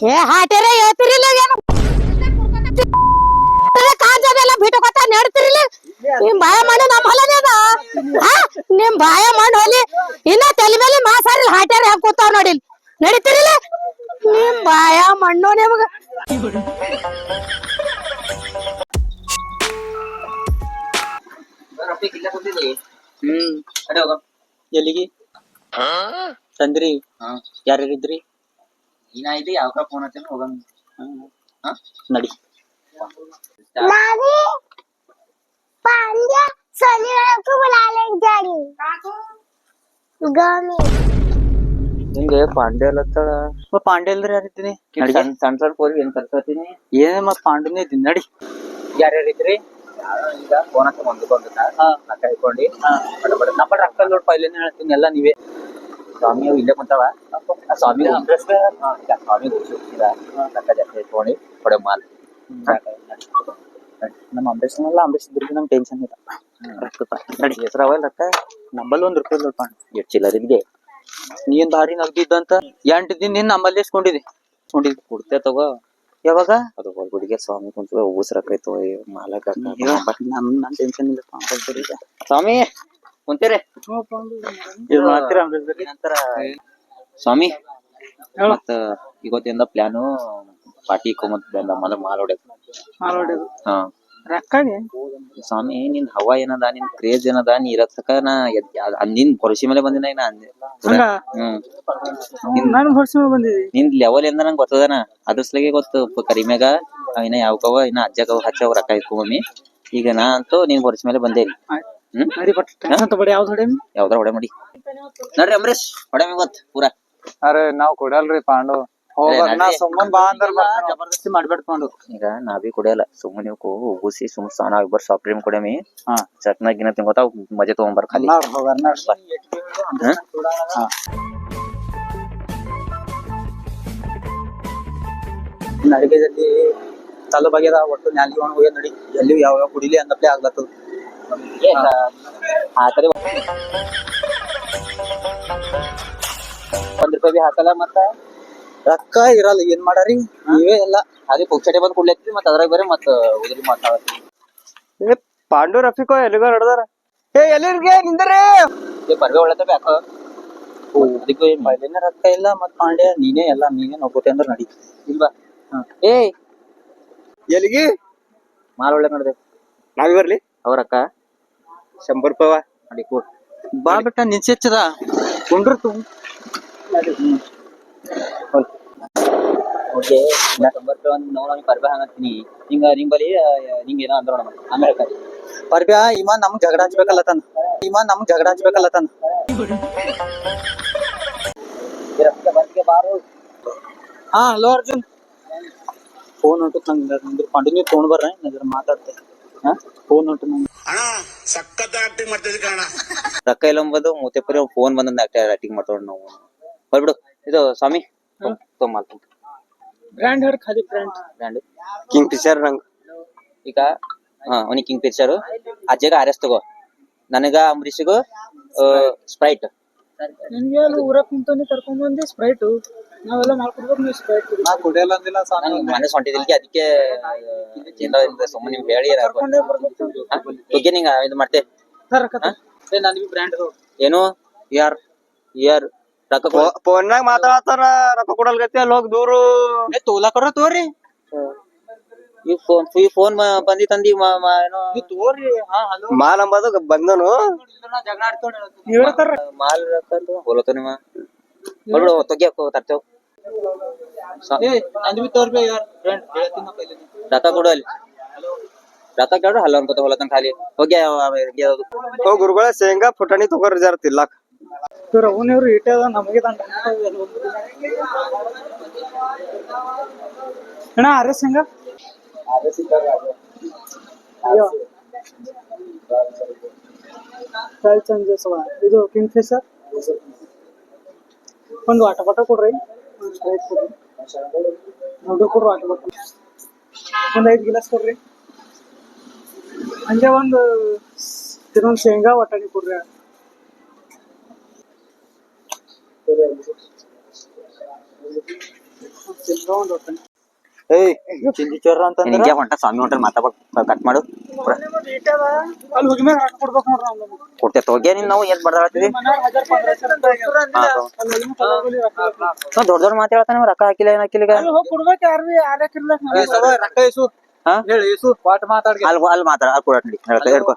ಏ ಹಾಟೇರ ಹೇಳ್ತಿರಿಲ್ಲ ಏನು ಕಾಂಜದೆಲ್ಲ ಬಿಟ್ಕೊತ ನಡ್ತಿರಿಲ್ಲ ನಿಮ್ ಬಾಯ ಮಣ್ಣು ನಮ್ ಹೊಲನೇ ಅದ ಹಾ ನಿಮ್ ಬಾಯ ಮಣ್ಣು ಹೊಲಿ ಇನ್ನ ತಲೆ ಮೇಲೆ ಮಾಸಾರಿಲ್ ಹಾಟ್ಯಾರ ಹೆಂಗ್ ಕೂತಾವ್ ನೋಡಿ ನಡಿತಿರಿಲ್ಲ ನಿಮ್ ಬಾಯ ಮಣ್ಣು ನಿಮಗ ಹ್ಮ್ ಎಲ್ಲಿಗೆ ತಂದ್ರಿ ಯಾರ್ಯಾರಿದ್ರಿ ಏನಾಯ್ತು ಯಾವ ಫೋನ್ ಹಚ್ಚ ಹೋಗಮ್ ನಡಿ नानी पांड्या शनिवार को बुला ले जानी गमी ಹಿಂಗೆ ಪಾಂಡೆ ಅಲ್ಲತ್ತಳ ಪಾಂಡೆ ಅಲ್ರಿ ಯಾರಿದ್ದೀನಿ ಸಣ್ಣ ಸಣ್ಣ ಸಣ್ಣ ಕೋರಿ ಏನ್ ತರ್ಸತೀನಿ ಏನ್ ಮತ್ ಪಾಂಡೆನೇ ಇದ್ದೀನಿ ನಡಿ ಯಾರ್ಯಾರಿದ್ರಿ ಈಗ ಫೋನ್ ಹಚ್ಚ ಮುಂದೆ ಬಂದ ಅಕ್ಕ ಹಿಡ್ಕೊಂಡು ಬಡ ಬಡ ನಮ್ಮ ರೊಕ್ಕ ನೋಡ್ ಪೈಲೇನೆ ಹೇಳ್ತೀನಿ ಎಲ್ಲ ನೀವೇ ಸ್ವಾಮಿ ಇಲ್ಲೇ ಕುಂತಾವ. ಆ ಸ್ವಾಮಿ ಸ್ವಾಮಿ ಜಾಸ್ತಿ ಹಿಡ್ಕೊಂಡು ಕೊಡೆ ಮಾಲ್ ನಮ್ಮ ಅಂಬರೀಷ್ ಎಲ್ಲ ಅಂಬರೀಷ್ ಇದ್ರಿಗೆ ನಮ್ ಟೆನ್ಷನ್ ಇಲ್ಲ ರೊಕ್ಕ ನಡಿ ಹೆಸರು ಅವಲ್ ಅಕ್ಕ? ನಂಬಲ್ಲಿ ಒಂದ್ ರೂಪಾಯಿ ಪಾಂಡ್ ಎಷ್ಟು ಚಿಲ್ಲರ್ ನೀನ್ ಭಾರಿ ನಗ್ದಿದ್ದಂತ ಎಂಟು ದಿನ ನಿನ್ ನಮ್ಮಲ್ಲಿ ಇಸ್ಕೊಂಡಿದಿ ಇಸ್ಕೊಂಡಿದಿ ಕೊಡ್ತೆ ತಗೋ. ಯಾವಾಗ? ಅದು ಹೊರಗುಡಿಗೆ ಸ್ವಾಮಿ ಕುಂತ ಊಸ್ ರೊಕ್ಕ ಮಾಲಕ ನಮ್ ನನ್ ಟೆನ್ಷನ್ ಇಲ್ಲ ಸ್ವಾಮಿ ಕುಂತೀರಿ? ಸ್ವಾಮಿ ಮತ್ತ ಇವತ್ತಿಂದ ಪ್ಲಾನು ಪಾರ್ಟಿ ಬಂದ ಮಲ ಮಾಲ್ ಹೊಡ್ಯಕ್ ಹಾ. ರೊಕ್ಕಗೆ? ಸ್ವಾಮಿ ನಿನ್ ಹವಾ ಏನದ ನಿನ್ ಕ್ರೇಜ್ ಏನದ ನೀ ಇರತ್ತಕ ನಾ ನಿನ್ ಭರೋಸೆ ಮೇಲೆ ಬಂದಿನ ನಾ ಅಂದೆ ನಾನು ಬಂದಿದಿ. ನಿನ್ ಲೆವೆಲ್ ಎಂದ ನಂಗೆ ಗೊತ್ತದನ? ಅದ್ರ ಸಲಗೆ ಗೊತ್ತು. ಕರಿಮೆಗ ಕರಿಮ್ಯಾಗ ಅವ್ ಇನ್ನ ಯಾವಕವ ಇನ್ನ ಅಜ್ಜಗವ ಹಚ್ಚವ ರೊಕ್ಕ ಇಕ್ಕೊಮ್ಮಿ ಈಗ ನಾ ಅಂತೂ ನೀನ್ ಭರೋಸೆ ಮೇಲೆ ಬಂದೆ. ಇಲ್ಲಿ. ಹ್ಮ್ ನಡಿ ಬಟ್ ಟೆನ್ಷನ್ ತಗೊಳ್ಳಿ ಯಾವ್ದು ಹೊಡೆ? ಯಾವ್ದಾರ ಹೊಡೆ ಮಾಡಿ. ನೋಡ್ರಿ ಅಂಬರೀಶ್ ಹೊಡೆ ಇವತ್ ಪೂರಾ. ಅರೆ ನಾವ್ ಕೊಡಲ್ರಿ ಪಾಂಡು. ನಾ. ಸುಮ್ಮನ್ ಬಾ ಅಂದ್ರ ಬರ್ತಾನ ಜಬರ್ದಸ್ತಿ ಮಾಡ್ಬೇಡ್ಕೊಂಡು ಈಗ ನಾ ಬಿ ಕುಡಿಯಲ್ಲ ಸುಮ್ಮನೆ ನೀವು ಉಗುಸಿ ಸುಮ್ ಇಬ್ಬರು ಸಾಫ್ಟ್ ಡ್ರಿಂಕ್ ಕುಡಿಯಮಿ. ಹಾ. ಚಟ್ನ ಗಿನ ತಿನ್ಕೋತ ಮಜೆ ತಗೊಂಬರ್ ಖಾಲಿ. ನೋಡ್ ಹೋಗಾರ ನೋಡ್ ಹಾ? ನಡಿಗೆದಲ್ಲಿ ತಲೆ ಬಗೆದ ಒಟ್ಟು ನ್ಯಾಲಿ ಒಣ ಹೋಗ್ಯ ನಡಿ. ಎಲ್ಲಿ ಯಾವ ಕುಡಿಲಿ ಅಂದಪ್ಲೆ ಆಗ್ಲತ್ತದ. ಒಂದ್ ರೂಪಾಯಿ ಬಿ ಹಾಕಲ್ಲ ಮತ್ತ? ರೊಕ್ಕ ಇರಲ್ಲ ಏನ್ ಮಾಡಾರಿ? ನೀವೇ ಎಲ್ಲ. ಅದೇ ಪುಕ್ಷಟೆ ಬಂದ್ ಕುಡ್ಲತ್ತಿ ಮತ್ತ ಅದ್ರಾಗ ಬೇರೆ ಮತ್ತ ಉದ್ರಿ ಮಾತಾಡತ್ತಿ ಏ ಪಾಂಡು ರಫಿಕೋ ಎಲ್ಲಿಗೋ ನಡ್ದಾರ? ಏ ಎಲ್ಲಿರ್ಗೆ ನಿಂದ್ರಿ? ಏ ಬರ್ಬೇ ಒಳ್ಳತ ಬ್ಯಾಕ? ಅದಕ್ಕೂ ಏನ್ ಪೈಲೇನೆ ರೊಕ್ಕ ಇಲ್ಲ ಮತ್ ಪಾಂಡ್ಯ ನೀನೇ ಎಲ್ಲ ನೀನೇ ನೋಡ್ಕೋತೆ ಅಂದ್ರೆ ನಡಿ. ಇಲ್ವಾ ಏ ಎಲ್ಲಿಗೆ? ಮಾಲ್ ಒಳ್ಳೆ ನಡ್ದೆ. ನಾವಿ ಬರ್ಲಿ ಅವ್ರಕ್ಕ ಶಂಬರ್ ರೂಪಾಯಿ ನಡಿ ಕೂಡ್ ಬಾ ಬೆಟ್ಟ ನಿನ್ಸೆಚ್ಚದ ಕುಂಡ್ರು ತು ಓಕೆ ಶಂಬರ್ ರೂಪಾಯಿ ಒಂದು ನಾವು ನಾವು ಬರ್ಬೇ ಹಂಗಂತೀನಿ ಹಿಂಗ ನಿಮ್ ಬಲಿ ನಿಂಗ ಏನೋ ಆಮೇಲೆ ಕರಿ ಪರ್ಬ್ಯಾ ಇವ ನಮ್ಗ್ ಜಗಳ ಹಚ್ಬೇಕಲ್ಲತನ ಇವ ನಮ್ಗ್ ಜಗಳ ಹಚ್ಬೇಕಲ್ಲತನ ಬರ್ತಿಗೆ ಬಾರು ಹಾ ಹಲೋ ಅರ್ಜುನ್ ಫೋನ್ ಹೊಂಟು ನಂಗೆ ನೀವು ತೊಗೊಂಡ್ ಬರ್ರಿ ಮಾತಾಡ್ತೇನೆ ಮಾತಾಡ್ತೆ ಹಾ ಫೋನ್ ಹೊಂಟು ಅಣ್ಣ ಸಖತ್ ಆಕ್ಟಿಂಗ್ ಕಣ ರೊಕ್ಕ ಅಂಬದು ಮೂತೆಪುರಿ ಫೋನ್ ಬಂದಂದ ಆಕ್ಟಿಂಗ್ ಮಾಡ್ತೋಣ ನಾವು. ಬರ್ಬಿಡು. ಇದು ಸ್ವಾಮಿ ತೊಂಬಲ್ ಬ್ರ್ಯಾಂಡ್ ಹರ್ ಖಾಲಿ ಬ್ರ್ಯಾಂಡ್ ಬ್ರ್ಯಾಂಡ್ ಕಿಂಗ್ ಫಿಶರ್ ನಂಗ್. ಈಗ ಹಾ ಅವನಿಗೆ ಕಿಂಗ್ ಪಿಕ್ಚರ್ ಅಜ್ಜಗ ಆರ್ ಎಸ್ ತಗೋ. ನನಗ ಅಂಬರೀಷಿಗೂ ಸ್ಪ್ರೈಟ್ ನಿನ್ಗೆ ಊರಾಗ ಕುಂತಾನೆ ಕರ್ಕೊಂಡ್ ಬಂದಿ ಸ್ಪ್ರೈಟ್ ನಾವೆಲ್ಲ ಮಾಡ್ಕೊಡ್ಬೇಕು ನೀವು ಸ್ಪ್ರೈಟ್ ನಾ ಕುಡಿಯಲ್ಲ ಅಂದಿಲ್ಲ ಸಾಕು. ನಂಗೆ ಮನಸ್ಸು ಹೊಂಟಿದಿಲ್ಗೆ ಅದಕ್ಕೆ ಏನಾರ ಸುಮ್ಮನೆ ನಿಮ್ಗೆ ಹೇಳಿ ಕರ್ಕೊಂಡೇ ಬರ್ಬೇಕು. ಓಕೆ ನಿಂಗ ಇದು ಮಾಡ್ತೆ. ತರಕತ್ತ ಏ ನನಗೆ ಬ್ರ್ಯಾಂಡ್ ಏನು? ಯಾರ್ ಯಾರ್ ರೊಕ್ಕ ಕೊಡು. ಫೋನ್ನಾಗ ಮಾತಾಡತ್ತಾರ ರೊಕ್ಕ ಕೊಡಲ್ಗತಿ ಅಲ್ಲಿ ಹೋಗ್ ದೂರು. ಏ ತೋಲಾ ಕೊಡ್ರ ತೋರಿ. ಈ ಫೋನ್ ಈ ಫೋನ್ ಬಂದಿ ತಂದಿ ಏನೋ ತೋರಿ. ಹಾ ಹಲೋ. ಮಾಲ್ ಅಂಬದು ಬಂದನು. ಮಾಲ್ ರೊಕ್ಕ ನಿಮ್ಮ ಬರ್ಬಿಡು ತೊಗಿ ತರ್ತೇವ್ ಏ ನಂದು ಬಿ ತೋರ್ಬೇ ಯಾರ್ ಬ್ರ್ಯಾಂಡ್ ಹೇಳ್ತೀನಿ ನಾ ಪೈಲೆ ರೊಕ್ಕ ಕೊಡು ಅಲ್ಲಿ ರೊಕ್ಕ ಕೇಳ್ರು ಹಲ್ಲ ಅನ್ಕೋತ ಹೊಲತನ ಖಾಲಿ ಹೋಗಿ ಅವ- ಅವ ಇರ್ಲಿ ಅದು. ಓ ಗುರುಗಳ ಶೇಂಗಾ ಪುಟಾಣಿ ತಗೋರಿ ಜರ ತಿಲ್ಲಾಕ್ ಇವ್ರ ಅವನವ್ರು ಇಟ್ಟೆ ಅದ ನಮಗೆ ದಂಡ ಅಣ್ಣ ಅರೆ ಸಂಘ ಕಾಲ್ ಚೇಂಜಸ್ ಇದು ಕಿಂಗ್ ಫಿಶರ್ ಒಂದು ವಾಟ ಬಟ ಕೊಡ್ರಿ ಒಂದು ಸ್ಪ್ರೈಟ್ ಕೊಡ್ರಿ ದೊಡ್ಡ ಕೊಡ್ರಿ ವಾಟ ಬಟ ಒಂದು ಐದು ಗಿಲಾಸ್ ಕೊಡ್ರಿ ಹಂಗೆ ಒಂದು ಇನ್ನೊಂದು ಶೇಂಗಾ ವಟಾಣಿ ಕೊಡ್ರಿ ಏಯ್ ಚಿಂದಿ ಚೋರ ಅಂತಂದ್ರ ನಿಂಗೆ ಹೊಂಟ ಸ್ವಾಮಿ ಹೊಂಟ ಮಾತಾಡ ಕಟ್ ಮಾಡು ಅಲ್ಲಿ ಹೋಗಿ ಮ್ಯಾಗ ಹಾಕಿ ಕೊಡ್ಬೇಕು ನೋಡ್ರಿ ಅವ್ನು ಕೊಡ್ತೇ ತೋಗೆ ನೀನ್ ನಾವು ಏನ್ ಬಡದಾಡ್ತೀವಿ ದೊಡ್ಡ ದೊಡ್ಡ ಮಾತಾಡ್ತಾನೆ ರೊಕ್ಕ ಹಾಕಿಲ್ಲ ಏನ್ ಹಾಕಿಲ್ಲ ಈಗ? ಕೊಡ್ಬೇಕು ಯಾರು ಯಾರ್ಯಾಕಿರ್ಲ ರೊಕ್ಕ ಇಸು ಹಾ? ಹೇಳಿ ಇಸು ಪಾಟ್ ಮಾತಾಡ್ಗೆ. ಅಲ್ಲಿ ಅಲ್ಲಿ ಮಾತಾಡ ಅಲ್ಲಿ ಕೊಡ ಹೇಳ್ಕೊ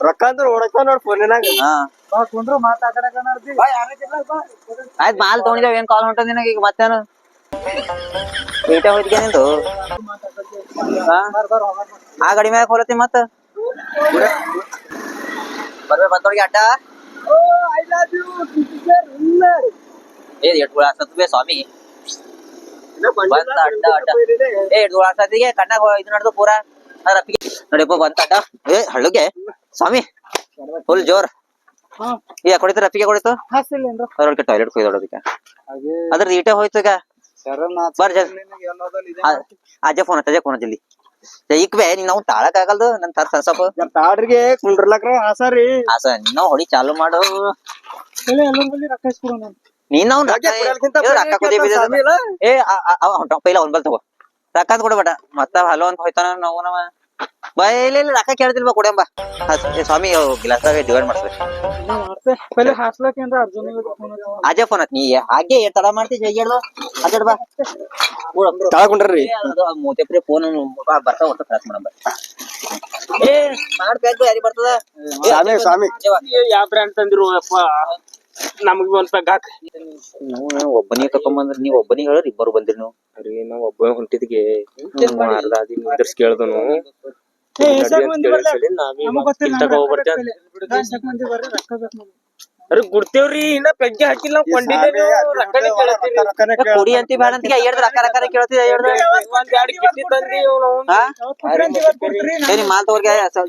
ರೊಕ್ಕ ಅಂದ್ರೆ ಓಡಕ ನೋಡ್ ಫೋನಿನಾಗ. ಹಾ. ಬಾ ಕುಂದ್ರು ಮಾತಾಡಕ ನೋಡ್ತಿ ಬಾ ಯಾರ್ಯಾಕಿರ್ಲ ಬಾ. ಆಯ್ತ್ ಮಾಲ್ ತಗೊಂಡಿದ್ದೇವೆ ಏನ್ ಕಾಲ್ ಹೊಂಟದ ನಿನಗೆ ಈಗ ಮತ್ತೇನು? ಏಟ ಹೋಯ್ತಿಗೆ ನಿಂದು ಹಾ? ಆ? ಗಾಡಿ ಮ್ಯಾಗ ಹೋಲತ್ತಿ ಮತ್ತ? ಬರ್ಬೇ ಬಂದೋಡ್ಗೆ ಅಡ್ಡ? ಏ ಎಟ್ ಗುಳಾಸತ್ ಬೇ ಸ್ವಾಮಿ. ಬಂತ ಅಡ್ಡ ಅಡ್ಡ. ಏ ಎಟ್ ಗುಳಾಸತ್ತಿಗೆ ಕಣ್ಣಾಗ ಇದು ನಡ್ದು ಪೂರಾ. ಅದ್ರ ಅಪ್ಪಿಗೆ. ನೋಡಿಪ್ಪ ಬಂತ ಅಡ್ಡ. ಏ ಹಳ್ಳುಗೆ. ಸ್ವಾಮಿ ಫುಲ್ ಜೋರ್. ಈ ಕೊಡಿತ ರಪ್ಪಿಗೆ ಕೊಡಿತು? ಹಸಿಲ್ಲೇನ್ರ ಅದ್ರೊಳಗೆ ಟಾಯ್ಲೆಟ್ ಕೊಯ್ದೋಡೋದಕ್ಕೆ ಹಾಗೆ. ಅದ್ರದ್ದು ಈಟೆ ಹೋಯ್ತು ಈಗ. ಅಜ್ಜ ಫೋನ್ ಅಜ್ಜ ಫೋನ್ ಜಲ್ದಿ ಇಕ್ಬೆ ನಾವು ತಾಳಕ್ ಆಗಲ್ದು ನನ್ ತರ್ ಸ್ವಲ್ಪ ತಾಡ್ರಿಗೆ ಕುಂಡ್ರಲಕ್ರ ಆಸಾ ನೀನು ಹೊಡಿ ಚಾಲು ಮಾಡು. ನಾನು. ರೊಕ್ಕ-? ಏ ಹೊಂಟ ಪೈಲ ಅವ್ನ್ ಬಲ್ ತಗೋ. ರೊಕ್ಕ ಅಂತ ಕೊಡಬೇಡ ಮತ್ತ ಹಲೋ ಅಂತ ಹೋಯ್ತಾನ ನಾವು ನಮ್ಮ ಬಾ ಇಲ್ಲ ಇಲ್ಲ ರೊಕ್ಕ ಕೇಳ್ತಿಲ್ ಬಾ ಕೊಡಂಬ ಸ್ವಾಮಿ ಗಿಲಾಸ್ದಾಗ ಡಿವೈಡ್ ಮಾಡ್ಸ್ಬೇಕು ಅರ್ಜುನಿಗೆ ಫೋನ್ ಫೋನ್ ನೀ ಹಾಗೆ ತಡ ಮಾಡ್ತಿ ಅಡ್ಡ ಬಾ. ಫೋನ್ ಬರ್ತಾ ಒಟ್ಟು ಕ್ರಾಸ್ ಮಾಡಂಬ ಏ ಮಾಡ್ಬೇಕು ಯಾರಿ ಬರ್ತದ? ಸ್ವಾಮಿ ಸ್ವಾಮಿ. ಯಾವ ಬ್ರ್ಯಾಂಡ್ ತಂದಿರು ಅಪ್ಪ? ನಮಗ್ ಒಂದ್ ಪೆಗ್ ಹಾಕ್. ನೀವು ಒಬ್ಬನಿಗೆ ಕರ್ಕೊಂಬಂದ್ರಿ ನೀವ್ ಒಬ್ಬನೇ ಹೇಳ್ರಿ ಇಬ್ಬರು ಬಂದ್ರಿ ನೀವು. ಅರಿ ನಾವ್ ಒಬ್ಬ ಹೊಂಟಿದ್ಗೆ ಅರ್ಧ ನಿಂದರ್ಸ್ ಕೇಳ್ದನು. ನಾವೇ ನಮಗ್ ಅರೆ ಗುಡ್ತೇವ್ರಿ ಇನ್ನ ಪೆಗ್ಗೆ ಹಾಕಿಲ್ಲ ನಾವ್ ಕೊಂಡಿದ್ದೇವೆ ನೀವು ರೊಕ್ಕನೇ ಕೇಳತ್ತೀರಿ ಕುಡಿ ಅಂತಿ ಬೇಡ ಅಂತ ಎರಡು ರೊಕ್ಕ ರೊಕ್ಕ ಕೇಳ್ತಿದ್ದೆ ಹೇಳ್ದ ಒಂದ್ ಎರಡ್ ತಂದಿ ಹಾ?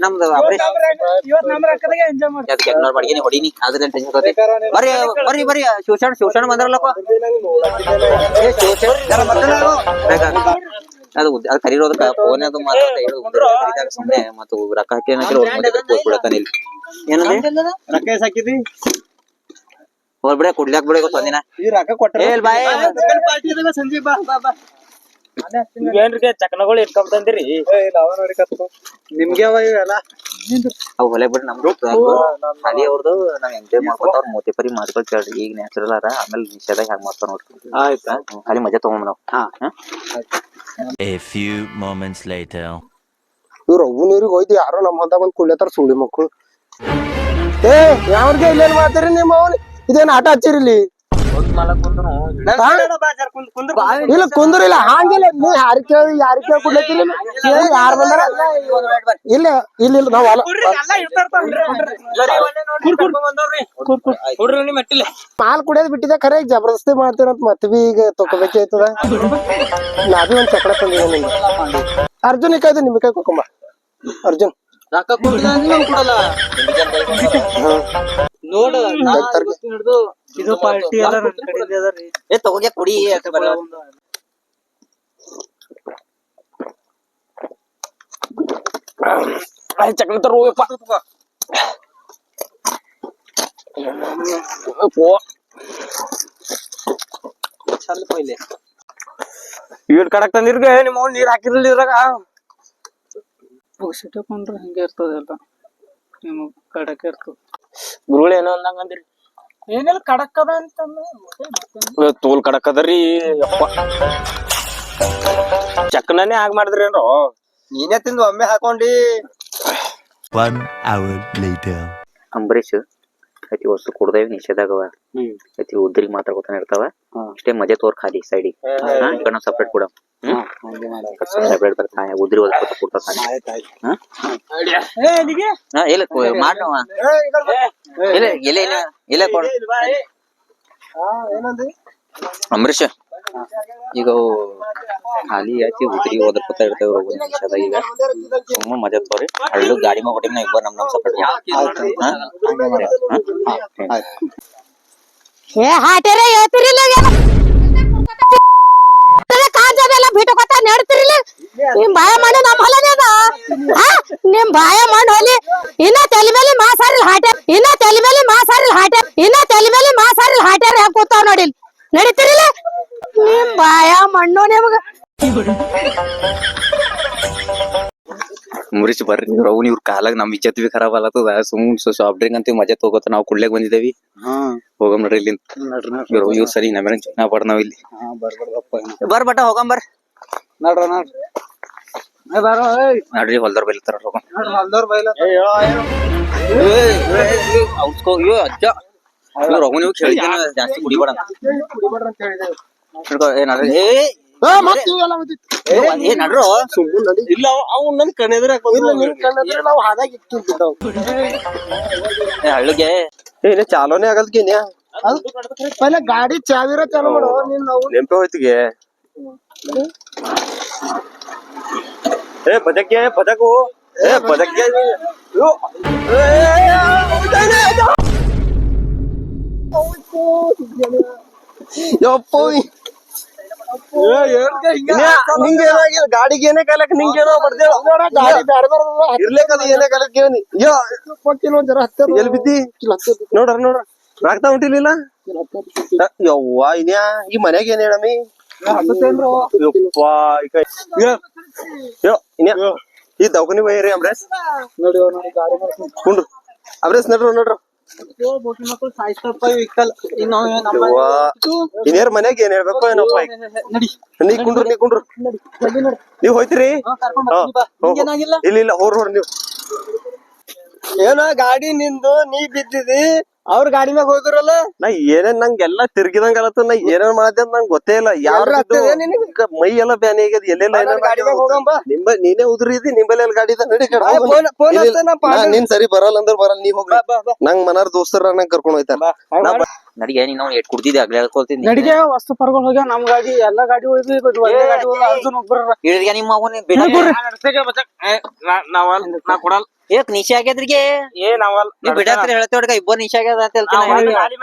ನಮ್ದು ನೋಡ್ ಬಡ್ಗಿನಿ ಹೊಡಿನಿ ಅದ್ರ ಟೆನ್ಷನ್ ತಗೋತಿ ಬರ್ರಿ ಬರ್ರಿ ಬರ್ರಿ ಶೋಷಣ ಶೋಷಣ ಬಂದ್ರಲ್ಲಪ್ಪ. ಏ, ಅದು ಅದು ಕರೀರೋದಕ್ಕ ಫೋನ್ ಅದು ಮಾತಾಡ್ತಾ ಹೇಳು ಮತ್ತೆ ಸುಮ್ನೆ ಮತ್ತು ರೊಕ್ಕ ಹಾಕಿ ಏನಾದ್ರು ಅವ್ರ ಏನಂದ್ರೆ ರೊಕ್ಕ ಹಾಕಿದಿ? ಕುಡ್ಲಾಕ್ ಬಿಡ ಒಂದಿನ. ಈ ರೊಕ್ಕ ಕೊಟ್ರ ಏ ಬಾಯ್. ಪಾರ್ಟಿ ಅದಾಗ ಸಂಜೆ ಬಾ ಬಾ ಬಾ. ಏನ್ರಿಗೆ ಚಕನಗಳು ಇಟ್ಕೊಂಡ್ ತಂದಿರಿ ಇಲ್ಲ, ಅವ ನೋಡಿ ಕತ್ಕೊ. ನಿಮ್ಗೆ ಅವ ಇವೆಲ್ಲ ಅವ್ ಹೊಲೆ ಬಿಡ್ರಿ ನಮ್ದು ಖಾಲಿ ಅವ್ರದ್ದು ನಾವ್ ಎಂಜಾಯ್ ಮಾಡ್ಕೊತಾವ್ರ ಮೂತಿ ಪರಿ ಮಾಡ್ಕೊಳ್ ಕೇಳ್ರಿ. ಈಗ ನ್ಯಾಚುರಲ್ ಅರ ಆಮೇಲೆ ನಿಷೇಧಾಗ ಹೆಂಗ್ ಮಾಡ್ತಾರ ನೋಡ್ರಿ. ಆಯ್ತಾ. ಖಾಲಿ ಮಜಾ ತಗೊಂಡ್ ನಾವ್ ಹಾ. A few moments later. ಇವ್ರು ಅವು ನೀರಿಗೆ ಹೋಯ್ತು ಯಾರೋ ನಮ್ಮ ಹೊಲ್ದಾಗ ಬಂದ್ ಕುಳ್ಳೆತಾರ ಸುಳಿ ಮಕ್ಕಳು ಏ ಯಾವ್ರಿಗೆ ಇಲ್ಲೇನ್ ಮಾಡ್ತೀರಿ ನಿಮ್ಮ ಅವನ್? ಇದೇನ್ ಆಟ ಹಚ್ಚಿರಿ ಇಲ್ಲಿ ಕುಂದ್ರಿಲ್ಲ. ಹಂಗಿಲ್ಲ. ನೀ ಯಾರ ಕೇಳಿ ಯಾರ ಕೇಳಿ ಕುಡ್ಲತ್ತೀರಿ ಕೇಳಿ ಯಾರು ಬಂದಾರ? ಇಲ್ಲ ಇಲ್ಲ ಇಲ್ಲ. ನಾವ್ ಮಾಲ್ ಕುಡಿಯೋದ್ ಬಿಟ್ಟಿದೆ ಖರೆ ಜಬರ್ದಸ್ತಿ ಮಾಡ್ತೀರಂತ ಮತ್ತೆ ಬಿ ಈಗ ತಗೋಬೇಕಾಯ್ತದ ನಾ ಬಿ ಒಂದ್ ಚಕ್ರ ತಂದಿದ್ದೀನಿ. ಅರ್ಜುನ್ ಕೈದು ನಿಮ್ ಕೈ ಕೊಕೊಂಬ ಅರ್ಜುನ್. ರೊಕ್ಕ ಕೊಡ್ಲಿಲ್ಲ ಅಂದ್ರೆ ಕೊಡಲ್ಲ. ನೋಡು ಹಿಡ್ದು ಇದು ಪಾರ್ಟಿ ಎಲ್ಲ ನನ್ ಕಡೆಯಿಂದ ಅದ ರೀ. ಏ ತಗೋಗೆ ಕುಡಿ ಅಂತ ಬರಲ್ಲ. ಚಕನ ತರೋಯಪ್ಪ ಚಲ್ ಪೈಲೆ ಇವ್ರ ಕಡಕ್ ತಂದಿರ್ಗೆ ನಿಮ್ಮ ನೀರ್ ಹಾಕಿರಲಿಲ್ಲ ಇದ್ರಾಗ. ಸಿಟ್ಟಕೊಂಡ್ರೆ ಹಿಂಗೆ ಇರ್ತದೆಲ್ಲ ನಿಮಗೆ ಕಡಕ್ ಇರ್ತದೆ. ಗುರುಗಳು ಏನೋ ಅಂದಂಗ ಅಂದ್ರಿ. ಏನೆಲ್ಲ ಕಡಕ್ ಅದ ಅಂತಂದ್ರೆ ತೋಲ್ ಕಡಕ್ ಅದರಿ ಯಪ್ಪ. ಹಾಗೆ ಆಗ್ ಏನೋ ನೀನೇ ತಿಂದು ಒಮ್ಮೆ ಹಾಕೊಂಡಿ. One hour later. ಅಂಬರೀಷ್ ಐತಿ ವಸ್ತು ಕುಡ್ದೇವಿ ನಿಷೇಧಾಗವ ಐತಿ ಉದ್ರಿ ಮಾತಾಡ್ಕೊತಾನೆ ಇರ್ತಾವ. ಇಷ್ಟೇ ಮಜಾ ತೋರ್ ಖಾಲಿ ಸೈಡ್ ಈಗ ನಾವು ಸಪ್ರೇಟ್ ಕೊಡ ಸಪ್ರೇಟ್ ಬರ್ತಾನೆ ಉದ್ರಿ ಓದ್ಕೊತ ಕೊಡ್ತಾನೆ ಹಾ? ಇಲ್ಲ ಮಾಡ್ನವ ಇಲ್ಲ ಇಲ್ಲ ಇಲ್ಲ ಇಲ್ಲ ಕೊಡ್ ಏನಂದಿ? ಅಂಬರೀಷ್ ಈಗ ಅವು ಖಾಲಿ ಐತಿ ಉದ್ರಿ ಇರ್ತೇವ್ರಿ ಇರ್ತೇವ್ರ ನಿಷೇಧ ಈಗ. ಸುಮ್ಮ ಮಜಾ ತೋರಿ ಹಳ್ಳು ಗಾಡಿ ಮ್ಯಾಗ ಹೊಟ್ಟಿನ ಇಬ್ಬರು ನಮ್ ನಮ್ ಸಪ್ರೇಟ್ ಏ ಹಾಟೇರೆ ಹೇಳ್ತಿರಿಲ್ಲ ಕಾಂಜದೆಲ್ಲ ಬಿಟ್ಟುಕೊತ ನಡ್ತಿರಿಲ್ಲ? ನಿಮ್ ಬಾಯ ಮಣ್ಣು ನಮ್ಮ ಹೊಲನೇ ಅದ? ಹಾ? ನಿಮ್ ಬಾಯ ಮಣ್ಣು ಹೊಲಿ? ಇನ್ನ ತಲೆ ಮೇಲೆ ಮಾಸಾರಿಲ್ ಇನ್ನ ತಲೆ ಮೇಲೆ ಮಾಸಾರಿಲ್ ಹಾಟ್ಯಾರ ಇನ್ನ ತಲೆ ಮೇಲೆ ಮಾಸಾರಿಲ್ ಹಾಟ್ಯಾರ ಹೆಂಗ್ ಕೂತಾವ್ ನೋಡಿ ನಡೀತಿರಿಲ್ಲ? ನಿಮ್ ಬಾಯ ಮಣ್ಣು ನಿಮಗ ಮುರಿಸ್ ಬರ್ರಿ ನೀವು ಅವ್ನು ಇವ್ರ ಕಾಲಾಗ ನಮ್ ಇಜ್ಜತ್ ಬಿ ಖರಾಬ್ ಆಲತ್ತದ ಸುಮ್ ಸಾಫ್ಟ್ ಡ್ರಿಂಕ್ ಅಂತ ಮಜಾ ತಗೋತ ನಾವು ಕುಡ್ಲೆಗ್ ಬಂದಿದ್ದೇವಿ ಹಾ ಹೋಗಮ್ ನೋಡ್ರಿ ಇಲ್ಲಿ ಇವ್ರ ಇವ್ರ ಸರಿ ನಮ್ಮೇಲೆ ಚೆನ್ನಾಗ್ ಪಡ್ ನಾವ್ ಇಲ್ಲಿ ಬರ್ ಬಟ ಹೋಗಮ್ ಬರ್ ನಡ್ರ ನಡ್ರಿ ಹೊಲ್ದವ್ರ ಬೈಲ್ ತರ ಹೋಗಮ್ ಹೊಲ್ದವ್ರ ಬೈಲ ಅಜ್ಜ ಇವ್ರ ಅವ್ನ ಇವ್ ಜಾಸ್ತಿ ಕುಡಿಬೇಡ ಏನಾದ್ರೆ ಏ ಇಲ್ಲ ಅವ್ ನನ್ ಕಣ್ಣೆದ್ರ ನಾವು ಹಾದಾಗ ಇತ್ತು ಏ ಹಳ್ಳಿಗೆ. ಚಾಲೋನೇ ಆಗಲ್ಕೇನ್ಯಾ ಪೈಲೆ ಗಾಡಿ ಚಾವಿರ ಚಾಲು ಮಾಡು ನೀನ್ ನಾವು ನೆಂಪೆ ಹೋಯ್ತಿಗೆ? ಏ ಪದಕ್ಕೆ ಪದಕು ಏ ಬದಕ್ಕೆ ನಿಂಗೆ ಏನಾಗಿಲ್ಲ ಗಾಡಿಗೆ ಏನೇ ನಿಂಗೆ ಏನೋ ಬಡ್ದೇಳ ಗಾಡಿ ಬ್ಯಾಡ ಬರೋದು ಇರ್ಲೇಕದ ಏನೇ ಕಾಲಕ್ಕೆ ಯೋ. ಜರ ಹತ್ತಿರ ಬಿದ್ದಿ? ನೋಡ್ರ ನೋಡ್ರ. ರಾಗ್ತಾ ಹೊಂಟಿಲಿಲ್ಲ ಯವ್ವ ಇನ್ಯಾ? ಈ ಮನ್ಯಾಗ ಏನ್ ಈ ದವಾಖಾನಿ ಬೈರಿ ಅಂಬ್ರೇಸ್ ನೋಡಿ ಗಾಡಿ ಕುಂಡ್ರು. ನಡ್ರು ನಡ್ರು. ಇನ್ಯಾರ ಮನ್ಯಾಗ ಏನ್ ಹೇಳ್ಬೇಕು ಏನಪ್ಪ ನೀ ಕುಂಡ್ರು ನೀ ಕುಂಡ್ರು. ನೀವ್ ಹೋಯ್ತಿರಿ. ಇಲ್ಲ ಇಲ್ಲ ಹೋರ್ ಹೋರ್ ನೀವು. ಏನ ಗಾಡಿ ನಿಂದು ನೀ ಬಿದ್ದಿದಿ. ಅವ್ರ ಗಾಡಿ ಮ್ಯಾಗ ಹೋದ್ರಲ್ಲ? ನಾ ಏನೇನ್ ನಂಗೆಲ್ಲ ತಿರ್ಗಿದಂಗ ಅಲತ್ತ ನಾ ಏನೇನ್ ಮಾಡ್ದೆ ಅಂತ ನಂಗೆ ಗೊತ್ತೇ ಇಲ್ಲ. ಯಾರು? ಮೈ ಎಲ್ಲ ಬ್ಯಾನಿ ಆಗ್ಯದ ಎಲ್ಲೆಲ್ಲ ಗಾಡಿ ಮ್ಯಾಗ ಹೋಗಂಬ. ನಿಂಬ ನೀನೇ ಉದ್ರಿದಿ ನಿಂಬಲ್ಲಿ ಎಲ್ಲ ಗಾಡಿ ನಿನ್ ನಡಿ ಕಡೆ ಸರಿ ಬರಲ್ಲ ಅಂದ್ರ ಬರಲ್ಲ ನೀ ಹೋಗ್ಲಿ ನಂಗ್ ಮನಾರ ದೋಸ್ತರ ನಂಗ್ ಕರ್ಕೊಂಡ್ ಹೋಯ್ತಾರ. ನಡಿಗೆ ನೀನ್ ಅವ್ನು ಎಟ್ ಕುಡ್ದಿದ್ದೆ ಆಗ್ಲೇ ಹೇಳ್ಕೊಳ್ತೀನಿ ನಡಿಗೆ ವಸ್ತು ಪರ್ಗಳು ಹೋಗ್ಯಾವ ನಮ್ ಗಾಡಿ ಎಲ್ಲಾ ಗಾಡಿ ಹೋಯ್ದು ಇದು ಒಂದೇ ಗಾಡಿ ಹೋದ ಅರ್ಜುನ್ ಒಬ್ಬರ ಇಳಿದ್ಗೆ ನಿಮ್ಮ ಅವನ ನಾವಲ್ ನಾ ಕೊಡಲ್ ಏಕ್ ನಿಶೆ ಆಗ್ಯದ್ರಿಗೆ? ಏ ನಾವಲ್. ನೀವ್ ಹೇಳ್ತೇವ್ ಇಬ್ಬರು ನಿಶೆ ಆಗ್ಯದ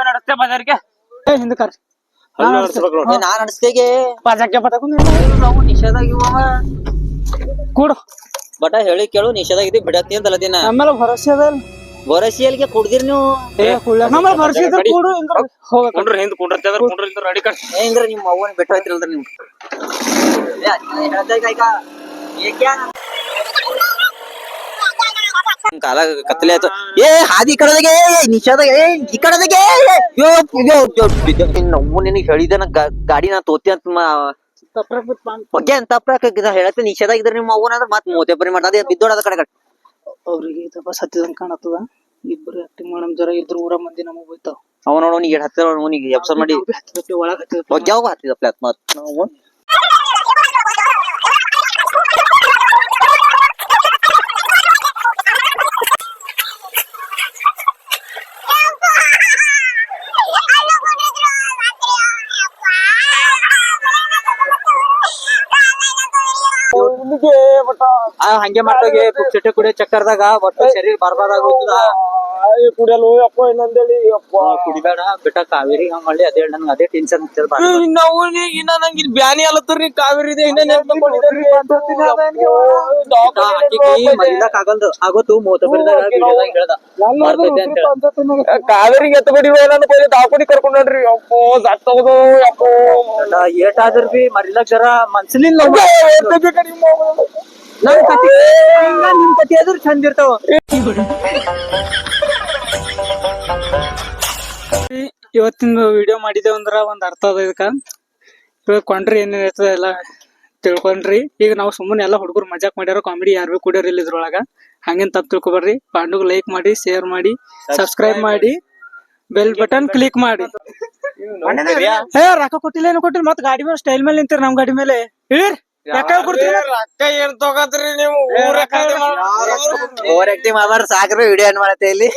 ನಡೆಸ್ತೇ ಬಜಾರ್ಗೆ. ಏ ಹಿಂದ ಕರ್ ಏ, ನಾನ್ ಅನ್ಸ್ತೆಗೆ ಪಜಾಕೆ ಪದಕು ನಾವು ನಿಷೇಧಾಗ ಕೂಡು. ಬಟ ಹೇಳಿ ಕೇಳು ನಿಷೇಧಾಗಿದ್ದಿ ಬಿಡತ್ತಿ ಅಂತಲ್ಲ ದಿನ. ಆಮೇಲೆ ಭರೋಸೆ ಅದ ಗೊರಸಿಯಲ್ಗೆ ಕುಡ್ದಿರ್ ನೀವು? ನಮ್ಮಲ್ಲಿ ಭರೋಸೆ ಇದ್ರೆ ಕೂಡು. ಇಂದ್ರ ಹೋಗ ಕುಂಡ್ರ ಹಿಂದ್ ಕುಂಡ್ರ ಕಟ್ ಏ ಹಿಂಗ್ರ ನಿಮ್ಮ ಅವ್ವನ ಬಿಟ್ಟು ನೀವು ಅದ್ನ ಹೇಳ್ತಾ ಈಗ. ಏಕ್ಯಾ? ಕಾಲ ಕತ್ತಲೆ ಆಯ್ತು. ಏ ಹಾದಿ ಏ ನಿಷೇಧ ಏ ಈ ಕಡೆದಾಗೆ ನಾವು ನಿನಗೆ ಹೇಳಿದೆ ನಾ ಗಾಡಿ ನಾ ತೋತಿ ಅಂತ ಬಗ್ಗೆ ಅಂತ ಹೇಳತ್ತೆ. ನಿಷೇಧ ಇದ್ರೆ ನಿಮ್ಮ ಅವ್ವನ ಅಂದ್ರೆ ಮತ್ ಮೂವತ್ತೆ ಬರಿ ಮಾಡ್ದ. ಬಿದ್ದೋಡದ ಕಡೆ ಕಡೆ. ಅವ್ರಿಗೆ ಇದು ಸತ್ತಿದಂಗ ಕಾಣತ್ತದ. ಇಬ್ರು ಆಕ್ಟಿಂಗ್ ಮಾಡಮ್ ಜರ ಇದ್ರ ಊರ ಮಂದಿ ನಮಗ್ ಹೋಯ್ತಾವ. ಅವ ನೋಡು ನೀ ಹತ್ತಿರ ಅವನಿಗೆ ಎಪ್ಸರ್ ಮಾಡಿ. ಒಳಗ್ ಹತ್ತಿದ ಬಗ್ಗೆ ಯಾವ ಹತ್ತಿದ ಮತ್? ನಾವು? ಹಂಗೆ ಮಾಡ್ತಾಗೆ ಚಟ್ಟೆ ಕುಡಿಯೋ ಚಕ್ಕರ್ದಾಗ ಒಟ್ಟು ಶರೀರ ಬರ್ಬಾರ್ದಾಗ ಕುಡಿಯಲು ಅಪ್ಪ ಇನ್ನೊಂದೇಳಿ ಅಪ್ಪ ಕುಡಿಬೇಡ ಬಿಟ್ಟ ಕಾವೇರಿ ಅದೇ ನನ್ಗೆ ಅದೇ ಟೆನ್ಷನ್ ನಾವು ಇನ್ನ ನಂಗೆ ಇಲ್ಲಿ ಬ್ಯಾನಿ ಕಾವೇರಿ ಇದೆ ಇನ್ನ ಮರಿಲಕ್ ಆಗಲ್ದು ಆಗೋತು ಮೂವತ್ತ ಬರಿದಾಗ ವಿಡಿಯೋದಾಗ ಹೇಳ್ದ ಬರ್ತೈತೆ ಅಂತ ಹೇಳಿ. ಕಾವೇರಿಗೆ ನಾನು ಕೊಯ್ದು ದಾವಕಡಿ ಕರ್ಕೊಂಡ್ರಿ ಅಪ್ಪೋ ಸತ್ತೋದು ಅಪ್ಪೋ ನಾ ಏಟ್ ಆದ್ರ ಬಿ ಮರಿಲಕ್ ಜರ ಮನ್ಸಲಿಲ್ಲ ಕತಿ ಹಿಂಗ ನಿಮ್ ಕತಿ ಆದ್ರ ಚಂದ ಇರ್ತಾವ. ಇವತ್ತಿನ ವಿಡಿಯೋ ಮಾಡಿದೆ ಅಂದ್ರ ಒಂದ್ ಅರ್ಥ ಅದ ಇದಕ್ಕ. ಇವಾಗ ಕೊಂಡ್ರಿ ಏನೇನ್ ಇರ್ತದ ಎಲ್ಲ ತಿಳ್ಕೊಂಡ್ರಿ. ಈಗ ನಾವು ಸುಮ್ಮನೆ ಎಲ್ಲ ಹುಡುಗರು ಮಜಾಕ್ ಮಾಡ್ಯಾರ ಕಾಮಿಡಿ ಯಾರು ಭೀ ಕುಡಿಯೋರ್ ಇಲ್ಲ ಇದ್ರೊಳಗ. ಹಂಗೇನ್ ತಪ್ಪು ತಿಳ್ಕೊಬೇಡ್ರಿ ಪಾಂಡುಗ್ ಲೈಕ್ ಮಾಡಿ ಶೇರ್ ಮಾಡಿ ಸಬ್ಸ್ಕ್ರೈಬ್ ಮಾಡಿ. ಬೆಲ್ ಬಟನ್ ಕ್ಲಿಕ್ ಮಾಡಿ. ಹೇ ರೊಕ್ಕ ಕೊಟ್ಟಿಲ್ಲ ಏನು ಕೊಟ್ಟಿಲ್ಲ ಮತ್ ಗಾಡಿ ಮೇಲೆ ಸ್ಟೈಲ್ ಮೇಲೆ ನಿಂತೀರಿ ನಮ್ ಗಾಡಿ ಮೇಲೆ. ಇಳಿರ್. ರೊಕ್ಕ ಏನ್ ತಗೋತ್ರಿ ನೀವು? ಓವರ್ ಆಕ್ಟಿಂಗ್ ಮಾಡ್ಬಾರ್ದು ಸಾಕ್ರಿ ವಿಡಿಯೋ ಏನ್ ಮಾಡತ್ತೆ ಇಲ್ಲಿ.